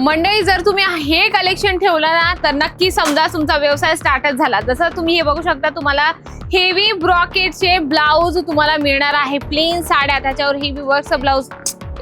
मंडळी जर तुम्ही हे कलेक्शन ठेवलं ना तर नक्की समजा तुमचा व्यवसाय स्टार्टच झाला. जसं तुम्ही हे बघू शकता तुम्हाला हेवी ब्रॉकेटचे ब्लाऊज तुम्हाला मिळणार आहे. प्लेन साड्या त्याच्यावर हेवी वर्कचं ब्लाऊज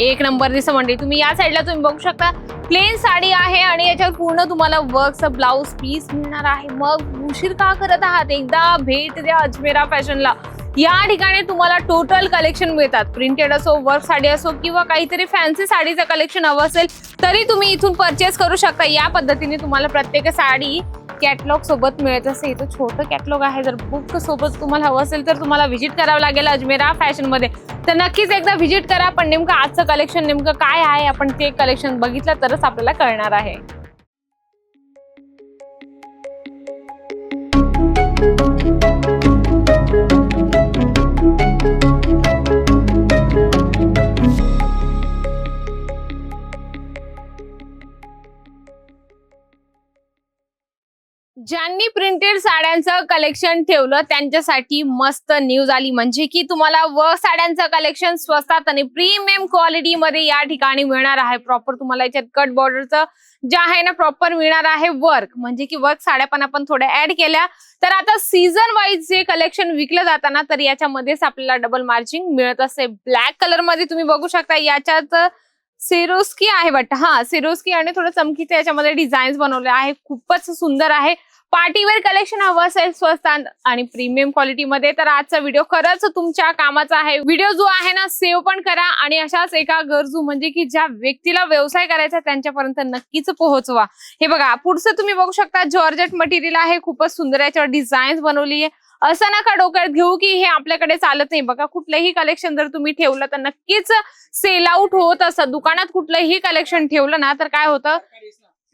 एक नंबर दिसं मंडळी तुम्ही या साईडला तुम्ही बघू शकता. प्लेन साडी आहे आणि याच्यावर पूर्ण तुम्हाला वर्कचं ब्लाऊज पीस मिळणार आहे. मग उशीर का करत आहात? एकदा भेट द्या अजमेरा फॅशनला. या ठिकाणी तुम्हाला टोटल कलेक्शन मिळतात. प्रिंटेड असो वर्क साडी असो किंवा काहीतरी फॅन्सी साडीचं कलेक्शन हवं असेल तरी तुम्ही इथून परचेस करू शकता. या पद्धतीने तुम्हाला प्रत्येक साडी कॅटलॉग सोबत मिळत असते. इथं छोटं कॅटलॉग आहे. जर बुक सोबत तुम्हाला हवं असेल तर तुम्हाला व्हिजिट करावं लागेल अजमेरा फॅशनमध्ये. तर नक्कीच एकदा व्हिजिट करा पण नेमकं आजचं कलेक्शन नेमकं काय आहे? आपण ते कलेक्शन बघितलं तरच आपल्याला कळणार आहे. ज्यांनी प्रिंटेड साड्यांचं कलेक्शन ठेवलं त्यांच्यासाठी मस्त न्यूज आली. म्हणजे की तुम्हाला व साड्यांचं कलेक्शन स्वस्तात आणि प्रीमियम क्वालिटी मध्ये या ठिकाणी मिळणार आहे. प्रॉपर तुम्हाला याच्यात कट बॉर्डरचं जे आहे ना प्रॉपर मिळणार आहे वर्क म्हणजे की वर्क साड्या पण आपण थोड्या ऍड केल्या. तर आता सीझन वाईज जे कलेक्शन विकलं जाताना तर याच्यामध्येच आपल्याला डबल मार्जिंग मिळत असते. ब्लॅक कलरमध्ये तुम्ही बघू शकता याच्यात सिरोस्की आहे वाटतं. हा सिरोस्की आणि थोडं चमकीचं याच्यामध्ये डिझाईन्स बनवले आहे खूपच सुंदर आहे. पार्टीवेअर कलेक्शन हवं असेल स्वस्त आणि प्रीमियम क्वालिटीमध्ये. तर आजचा व्हिडिओ खरंच तुमच्या कामाचा आहे. व्हिडिओ जो आहे ना सेव्ह पण करा आणि अशाच एका गरजू म्हणजे की ज्या व्यक्तीला व्यवसाय करायचा त्यांच्यापर्यंत नक्कीच पोहोचवा. हे बघा पुढचं तुम्ही बघू शकता जॉर्जेट मटेरियल आहे. खूपच सुंदर याच्यावर डिझाईन्स बनवली आहे. असं नका डोक्यात घेऊ की हे आपल्याकडे चालत नाही. बघा कुठलंही कलेक्शन जर तुम्ही ठेवलं तर नक्कीच सेल आउट होत असतं. दुकानात कुठलंही कलेक्शन ठेवलं ना तर काय होतं?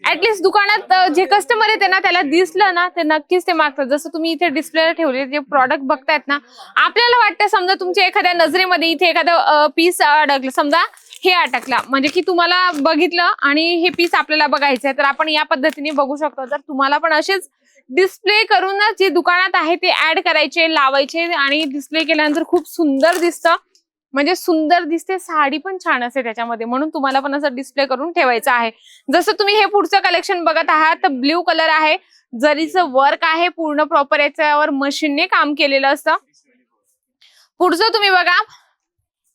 ऍटलिस्ट दुकानात अं, जे कस्टमर आहे ना त्याला दिसलं ना ते नक्कीच ते मागतात. जसं तुम्ही इथे डिस्प्लेला ठेवले जे प्रॉडक्ट बघतायत ना आपल्याला वाटतं समजा तुमच्या एखाद्या नजरेमध्ये इथे एखादं पीस अडकलं. समजा हे अटकला. म्हणजे की तुम्हाला बघितलं आणि हे पीस आपल्याला बघायचं आहे तर आपण या पद्धतीने बघू शकतो. तर तुम्हाला पण असेच डिस्प्ले करूनच जे दुकानात आहे ते ऍड करायचे लावायचे आणि डिस्प्ले केल्यानंतर खूप सुंदर दिसतं. म्हणजे सुंदर दिसते साडी पण छान असते त्याच्यामध्ये. म्हणून तुम्हाला पण असं डिस्प्ले करून ठेवायचं आहे. जसं तुम्ही हे पुढचं कलेक्शन बघत आहात तर ब्ल्यू कलर आहे. जरीचं वर्क आहे पूर्ण प्रॉपर याच्यावर मशीनने काम केलेलं असतं. पुढचं तुम्ही बघा.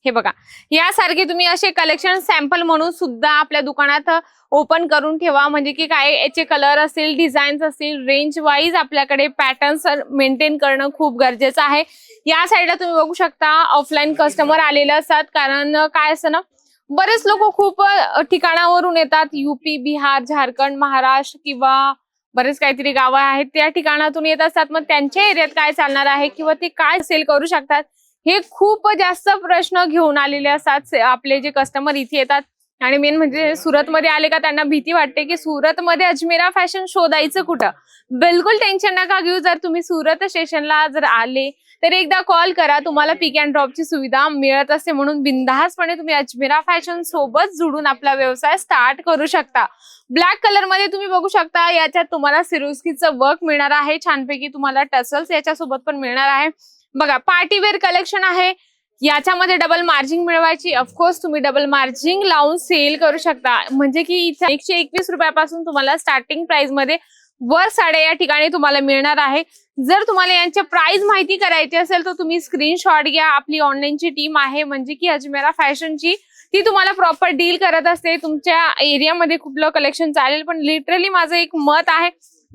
हे बघा यासारखे तुम्ही असे कलेक्शन सॅम्पल म्हणून सुद्धा आपल्या दुकानात ओपन करून ठेवा. म्हणजे की काय याचे कलर असतील डिझाईन्स असतील रेंज वाईज आपल्याकडे पॅटर्न्स मेंटेन करणं खूप गरजेचं आहे. या साईडला तुम्ही बघू शकता ऑफलाईन कस्टमर आलेले असतात. कारण काय असतं ना बरेच लोक खूप ठिकाणावरून येतात. युपी बिहार झारखंड महाराष्ट्र किंवा बरेच काहीतरी गावं आहेत. त्या ठिकाणातून येत असतात. मग त्यांच्या एरियात काय चालणार आहे किंवा ते काय सेल करू शकतात? हे खूप जास्त प्रश्न घेऊन आलेले असतात आपले जे कस्टमर इथे येतात. आणि मेन म्हणजे सुरतमध्ये आले का त्यांना भीती वाटते की सुरतमध्ये अजमेरा फॅशन शोधायचं कुठं? बिलकुल टेन्शन नका घेऊ. जर तुम्ही सुरत स्टेशनला जर आले तर एकदा कॉल करा. तुम्हाला पिक अँड ड्रॉपची सुविधा मिळत असते. म्हणून बिनधास्तपणे तुम्ही अजमेरा फॅशन सोबत जुडून आपला व्यवसाय स्टार्ट करू शकता. ब्लॅक कलरमध्ये तुम्ही बघू शकता याच्यात तुम्हाला सिरुस्कीचं वर्क मिळणार आहे. छानपैकी तुम्हाला टसल्स याच्यासोबत पण मिळणार आहे. बघा पार्टीवेअर कलेक्शन आहे. याच्यामध्ये डबल मार्जिंग मिळवायची. ऑफकोर्स तुम्ही डबल मार्जिंग लावून सेल करू शकता. म्हणजे की इथे एकशे एकवीस रुपयापासून तुम्हाला स्टार्टिंग प्राइसमध्ये वर साड्या या ठिकाणी तुम्हाला मिळणार आहे. जर तुम्हाला यांच्या प्राइस माहिती करायची असेल तर तुम्ही स्क्रीनशॉट घ्या. आपली ऑनलाईनची टीम आहे. म्हणजे की अजमेरा फॅशनची ती तुम्हाला प्रॉपर डील करत असते. तुमच्या एरियामध्ये कुठलं कलेक्शन चालेल. पण लिटरली माझं एक मत आहे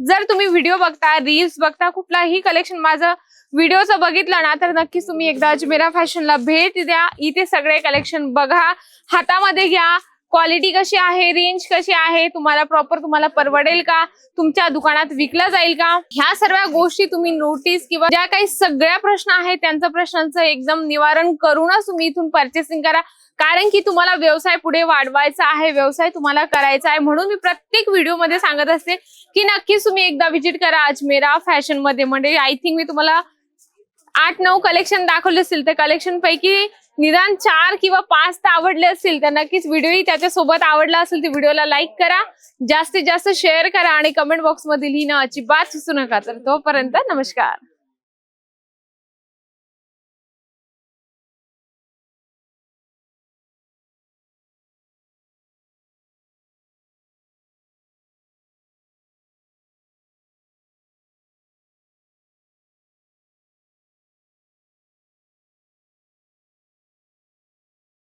जर तुम्ही व्हिडिओ बघता रील्स बघता कुठलाही कलेक्शन माझं व्हिडिओचं बघितलं ना तर नक्कीच तुम्ही एकदा अजमेरा फॅशनला भेट द्या. इथे सगळे कलेक्शन बघा. हातामध्ये घ्या. क्वालिटी कशी आहे? रेंज कशी आहे? तुम्हाला प्रॉपर तुम्हाला परवडेल का? तुमच्या दुकानात विकला जाईल का? ह्या सर्व गोष्टी तुम्ही नोटीस किंवा ज्या काही सगळ्या प्रश्न आहेत त्यांचं प्रश्नांचं एकदम निवारण करूनच तुम्ही इथून परचेसिंग करा. कारण की तुम्हाला व्यवसाय पुढे वाढवायचा आहे व्यवसाय तुम्हाला करायचा आहे. म्हणून मी प्रत्येक व्हिडिओमध्ये सांगत असते की नक्कीच तुम्ही एकदा व्हिजिट करा अजमेरा फॅशनमध्ये म्हणजे आय थिंक मी तुम्हाला आठ नऊ कलेक्शन दाखवले असतील. तर कलेक्शन पैकी निदान चार किंवा पाच तर आवडले असतील. तर नक्कीच व्हिडिओही त्याच्यासोबत आवडला असेल तर व्हिडिओला लाईक करा. जास्तीत जास्त शेअर करा आणि कमेंट बॉक्समध्ये लिहिणं अजिबात सुचू नका. तर तोपर्यंत नमस्कार.